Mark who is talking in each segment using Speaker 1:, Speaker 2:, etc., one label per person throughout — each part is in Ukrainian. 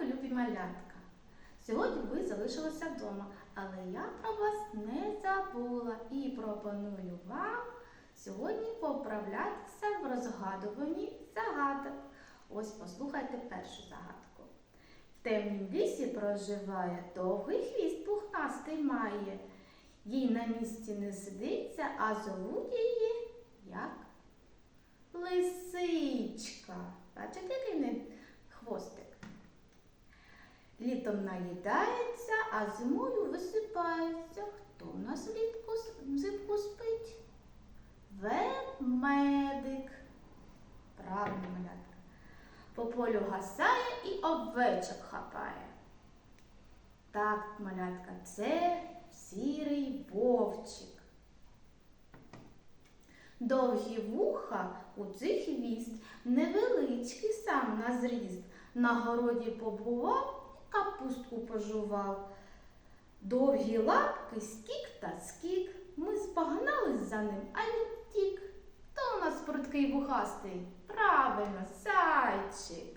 Speaker 1: ранку, любі малятка! Сьогодні ви залишилися вдома, але я про вас не забула і пропоную вам сьогодні поправлятися в розгадуванні загадок. Ось послухайте першу загадку. В темнім лісі проживає, довгий хвіст пухнастий має. Їй на місці не сидиться, а зовуть її як? Лисичка. Літом наїдається, а зимою висипається. Хто в нас влітку взимку спить? Ведмедик. Правильно, малятка. По полю гасає і овечок хапає. Так, малятка, це сірий вовчик. Довгі вуха у цих хвіст, невеличкий сам на зріст. На городі побував капустку пожував. Довгі лапки, скік та скік. Ми спогнались за ним, а він втік. Хто у нас пруткий вухастий? Правильно, зайчик.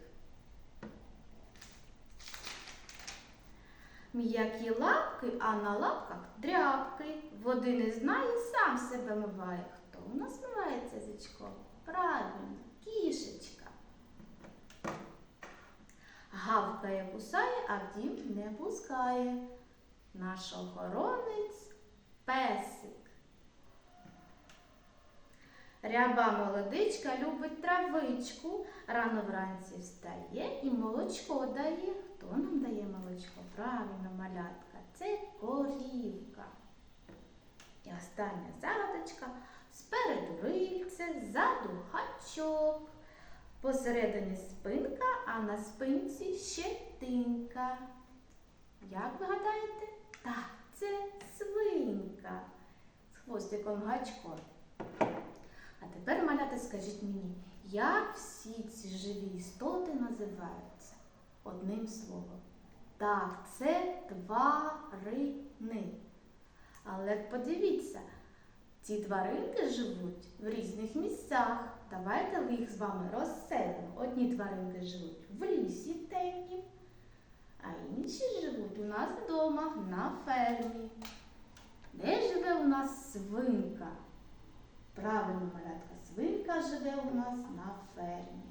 Speaker 1: М'які лапки, а на лапках дрябки. Води не знає, сам себе миває. Хто у нас мивається язичком? Правильно, кішечка. Гавкає, кусає, а в дім не пускає. Наш охоронець песик. Ряба молодичка любить травичку, рано вранці встає і молочко дає. Хто нам дає молочко? Правильно, малятка, це корівка. І остання загадочка спереду рильце, ззаду гачок. Посередині спинка, а на спинці щетинка. Як ви гадаєте? Так, це свинка з хвостиком гачком. А тепер, малята, скажіть мені, як всі ці живі істоти називаються одним словом? Так, це тварини. Але подивіться, ці тваринки живуть в різних місцях. Давайте їх з вами розселимо. Одні тваринки живуть в лісі темнім, а інші живуть у нас вдома на фермі. Де живе у нас свинка? Правильно, малятка, свинка живе у нас на фермі.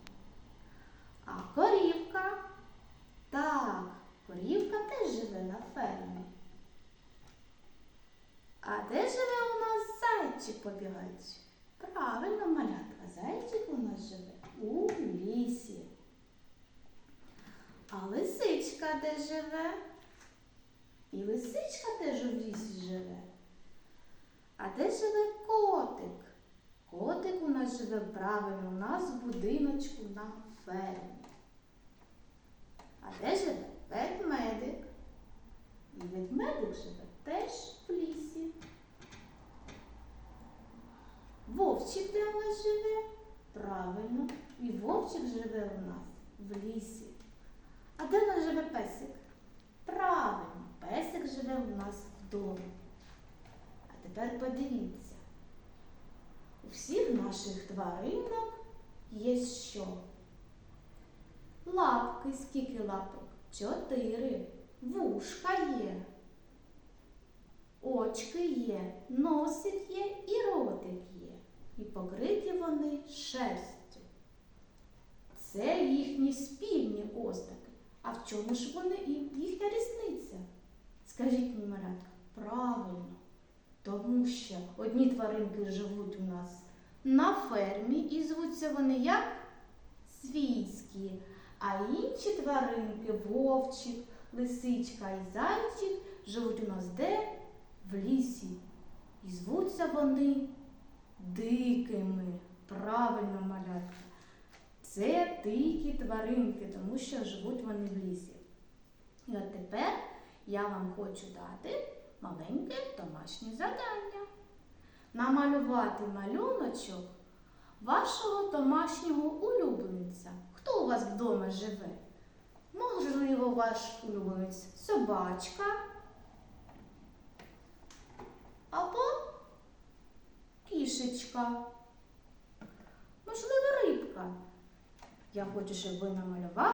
Speaker 1: А корівка? Так, корівка теж живе на фермі. А де зайчик побігаючи? Правильно, малятка, зайчик у нас живе у лісі. А лисичка де живе? І лисичка теж у лісі живе. А де живе котик? Котик у нас живе правильно, у нас будиночку на фермі. А де живе ведмедик? І ведмедик живе теж в лісі. Вовчик де у нас живе? Правильно. І вовчик живе у нас в лісі. А де у нас живе песик? Правильно, песик живе у нас вдома. А тепер подивіться. У всіх наших тваринок є що? Лапки, скільки лапок? Чотири. Вушка є. Очки є, носик є і ротик є. І покриті вони шерстю. Це їхні спільні ознаки. А в чому ж вони їхня різниця? Скажіть мені, малятка, правильно. Тому що одні тваринки живуть у нас на фермі і звуться вони як свійські, а інші тваринки вовчик, лисичка і зайчик живуть у нас де? В лісі. І звуться вони дикими. Правильно, малятка. Це дикі тваринки, тому що живуть вони в лісі. І от тепер я вам хочу дати маленьке домашнє завдання. Намалювати малюночок вашого домашнього улюбленця. Хто у вас вдома живе? Можливо, ваш улюбленець собачка або кішечка. Можливо, рибка. Я хочу, щоб ви намалювали.